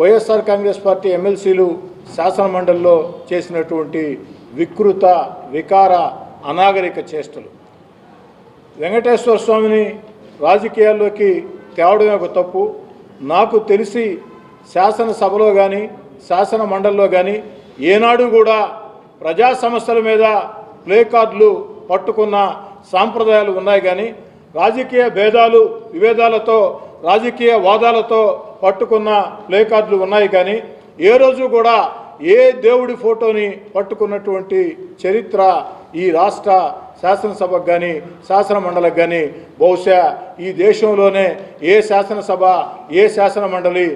YSR Congress party ఎమ్మెల్సీలు శాసనమండలిలో చేసినటువంటి వికృత వికార అనాగరిక చేష్టలు. వెంకటేశ్వర స్వామిని రాజకీయాల్లోకి తేవడమే ఒక తప్పు. నాకు తెలిసి శాసనసభలో కానీ శాసన మండలిలో కానీ ఏనాడు కూడా ప్రజా సమస్యల మీద ప్లే కార్డులు పట్టుకున్న సాంప్రదాయాలు ఉన్నాయి కానీ రాజకీయ భేదాలు విభేదాలతో రాజకీయ వాదాలతో పట్టుకున్న ప్లే కార్డులు ఉన్నాయి కానీ ఏ రోజు కూడా ఏ దేవుడి ఫోటోని పట్టుకున్నటువంటి చరిత్ర ఈ రాష్ట్ర శాసనసభకు కానీ శాసనమండలికి కానీ బహుశా ఈ దేశంలోనే ఏ శాసనసభ ఏ శాసన మండలి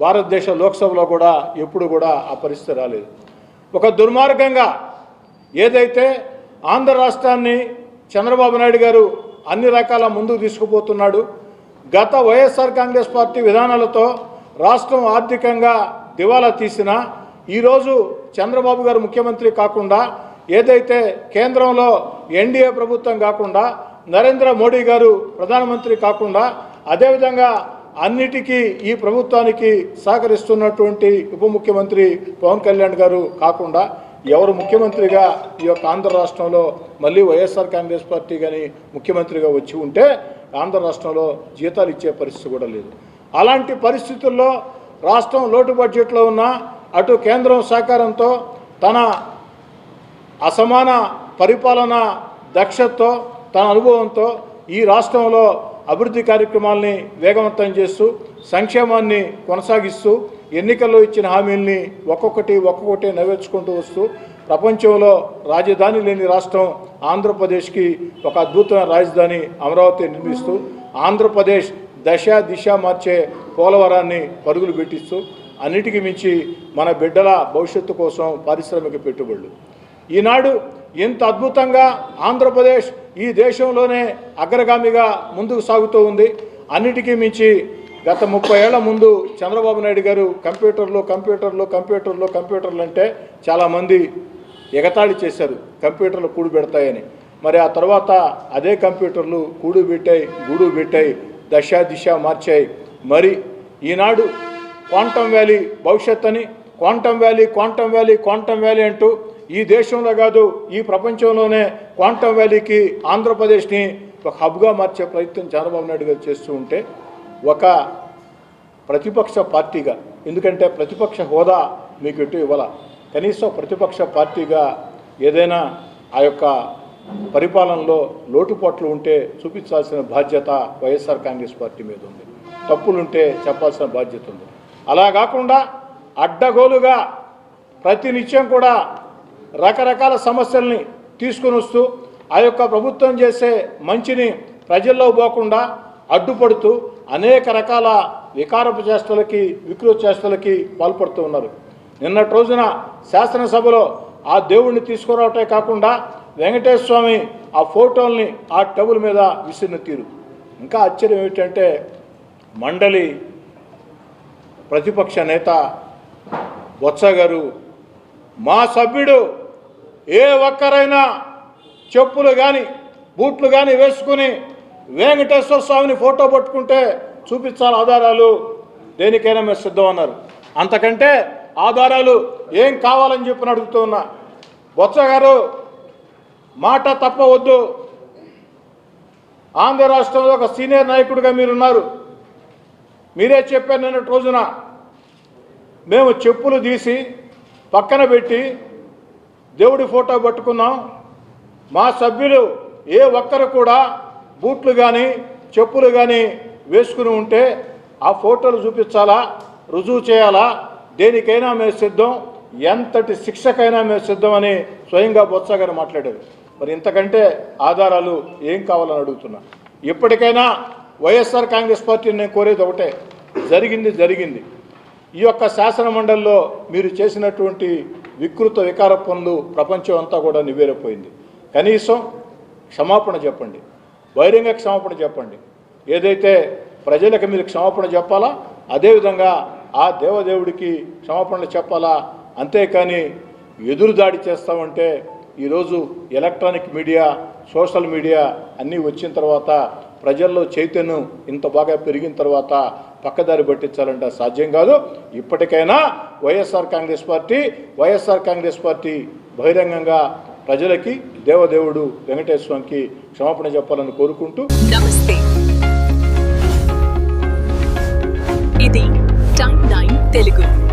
భారతదేశ లోక్సభలో కూడా ఎప్పుడు కూడా ఆ పరిస్థితి రాలేదు. ఒక దుర్మార్గంగా ఏదైతే ఆంధ్ర రాష్ట్రాన్ని చంద్రబాబు నాయుడు గారు అన్ని రకాల ముందుకు తీసుకుపోతున్నాడు గత వైఎస్ఆర్ కాంగ్రెస్ పార్టీ విధానాలతో రాష్ట్రం ఆర్థికంగా దివాలా తీసిన ఈరోజు చంద్రబాబు గారు ముఖ్యమంత్రి కాకుండా ఏదైతే కేంద్రంలో ఎన్డీఏ ప్రభుత్వం కాకుండా నరేంద్ర మోడీ గారు ప్రధానమంత్రి కాకుండా అదేవిధంగా అన్నిటికీ ఈ ప్రభుత్వానికి సహకరిస్తున్నటువంటి ఉప ముఖ్యమంత్రి పవన్ కళ్యాణ్ గారు కాకుండా ఎవరు ముఖ్యమంత్రిగా ఈ యొక్క ఆంధ్ర రాష్ట్రంలో మళ్ళీ వైఎస్ఆర్ కాంగ్రెస్ పార్టీ కానీ ముఖ్యమంత్రిగా వచ్చి ఉంటే ఆంధ్ర రాష్ట్రంలో జీతాలు ఇచ్చే పరిస్థితి కూడా లేదు. అలాంటి పరిస్థితుల్లో రాష్ట్రం లోటు బడ్జెట్లో ఉన్న అటు కేంద్రం సహకారంతో తన అసమాన పరిపాలన దక్షతతో తన అనుభవంతో ఈ రాష్ట్రంలో అభివృద్ధి కార్యక్రమాల్ని వేగవంతం చేస్తూ సంక్షేమాన్ని కొనసాగిస్తూ ఎన్నికల్లో ఇచ్చిన హామీల్ని ఒక్కొక్కటి ఒక్కొక్కటి నెరవేర్చుకుంటూ వస్తూ ప్రపంచంలో రాజధాని లేని రాష్ట్రం ఆంధ్రప్రదేశ్కి ఒక అద్భుతమైన రాజధాని అమరావతి నిర్మిస్తూ ఆంధ్రప్రదేశ్ దశ దిశ మార్చే పోలవరాన్ని పరుగులు పెట్టిస్తూ అన్నిటికీ మించి మన బిడ్డల భవిష్యత్తు కోసం పారిశ్రామిక పెట్టుబడులు. ఈనాడు ఇంత అద్భుతంగా ఆంధ్రప్రదేశ్ ఈ దేశంలోనే అగ్రగామిగా ముందుకు సాగుతూ ఉంది. అన్నిటికీ మించి గత ముప్పై ఏళ్ళ ముందు చంద్రబాబు నాయుడు గారు కంప్యూటర్లు కంప్యూటర్లు కంప్యూటర్లు కంప్యూటర్లు అంటే చాలామంది ఎగతాళి చేశారు. కంప్యూటర్లు కూడు పెడతాయని. మరి ఆ తర్వాత అదే కంప్యూటర్లు కూడు పెట్టాయి గూడు పెట్టాయి దశ దిశ మార్చాయి. మరి ఈనాడు క్వాంటమ్ వ్యాలీ భవిష్యత్ అని quantum valley quantum valley quantum valley అంటూ ఈ దేశంలో కాదు ఈ ప్రపంచంలోనే క్వాంటమ్ వ్యాలీకి ఆంధ్రప్రదేశ్ని ఒక హబ్గా మార్చే ప్రయత్నం చంద్రబాబు నాయుడు గారు చేస్తూ ఉంటే ఒక ప్రతిపక్ష పార్టీగా. ఎందుకంటే ప్రతిపక్ష హోదా మీకు ఇటు ఇవ్వాల. కనీసం ప్రతిపక్ష పార్టీగా ఏదైనా ఆ యొక్క పరిపాలనలో లోటుపాట్లు ఉంటే చూపించాల్సిన బాధ్యత వైఎస్ఆర్ కాంగ్రెస్ పార్టీ మీద ఉంది. తప్పులుంటే చెప్పాల్సిన బాధ్యత ఉంది. అలా కాకుండా అడ్డగోలుగా ప్రతినిత్యం కూడా రకరకాల సమస్యల్ని తీసుకుని వస్తూ ఆ యొక్క ప్రభుత్వం చేసే మంచిని ప్రజల్లో పోకుండా అడ్డుపడుతూ అనేక రకాల వికారపు చేష్టలకి వికృత చేష్టలకి పాల్పడుతూ ఉన్నారు. నిన్నటి రోజున శాసనసభలో ఆ దేవుణ్ణి తీసుకురావటమే కాకుండా వెంకటేశ్వర స్వామి ఆ ఫోటోల్ని ఆ టబుల్ మీద విసిరిన తీరు. ఇంకా ఆశ్చర్యం ఏమిటంటే మండలి ప్రతిపక్ష నేత బొత్స గారు మా సభ్యుడు ఏ ఒక్కరైనా చెప్పులు కానీ బూట్లు కానీ వేసుకుని వెంకటేశ్వర స్వామిని ఫోటో పట్టుకుంటే చూపించాలి ఆధారాలు. దేనికైనా మేము సిద్ధం అన్నారు. అంతకంటే ఆధారాలు ఏం కావాలని చెప్పి అడుగుతున్నా బొత్స గారు మాట తప్పవద్దు ఆంధ్ర రాష్ట్రంలో ఒక సీనియర్ నాయకుడిగా మీరున్నారు. మీరే చెప్పారు నిన్నటి రోజున. మేము చెప్పులు తీసి పక్కన పెట్టి దేవుడి ఫోటో పట్టుకున్నాం. మా సభ్యులు ఏ ఒక్కరు కూడా బూట్లు కానీ చెప్పులు కానీ వేసుకుని ఉంటే ఆ ఫోటోలు చూపించాలా? రుజువు చేయాలా? దేనికైనా మేము సిద్ధం. ఎంతటి శిక్షకైనా మేము సిద్ధమని స్వయంగా బొత్స గారు మాట్లాడారు. మరి ఇంతకంటే ఆధారాలు ఏం కావాలని అడుగుతున్నా? ఇప్పటికైనా వైఎస్ఆర్ కాంగ్రెస్ పార్టీని నేను కోరేది ఒకటే. జరిగింది జరిగింది. ఈ యొక్క శాసన మండలిలో మీరు చేసినటువంటి వికృత వికార పనులు ప్రపంచం అంతా కూడా నివేరైపోయింది. కనీసం క్షమాపణ చెప్పండి. బహిరంగ క్షమాపణ చెప్పండి. ఏదైతే ప్రజలకు మీరు క్షమాపణ చెప్పాలా అదేవిధంగా ఆ దేవదేవుడికి క్షమాపణలు చెప్పాలా? అంతేకాని ఎదురుదాడి చేస్తామంటే ఈరోజు ఎలక్ట్రానిక్ మీడియా సోషల్ మీడియా అన్నీ వచ్చిన తర్వాత ప్రజల్లో చైతన్యం ఇంత బాగా పెరిగిన తర్వాత పక్కదారి పట్టించాలంటే సాధ్యం కాదు. ఇప్పటికైనా వైఎస్ఆర్ కాంగ్రెస్ పార్టీ వైఎస్ఆర్ కాంగ్రెస్ పార్టీ బహిరంగంగా ప్రజలకి దేవదేవుడు వెంకటేశ్వర స్వామికి క్షమాపణ చెప్పాలని కోరుకుంటూ నమస్తే. ఇది టైమ్ నైన్ తెలుగు.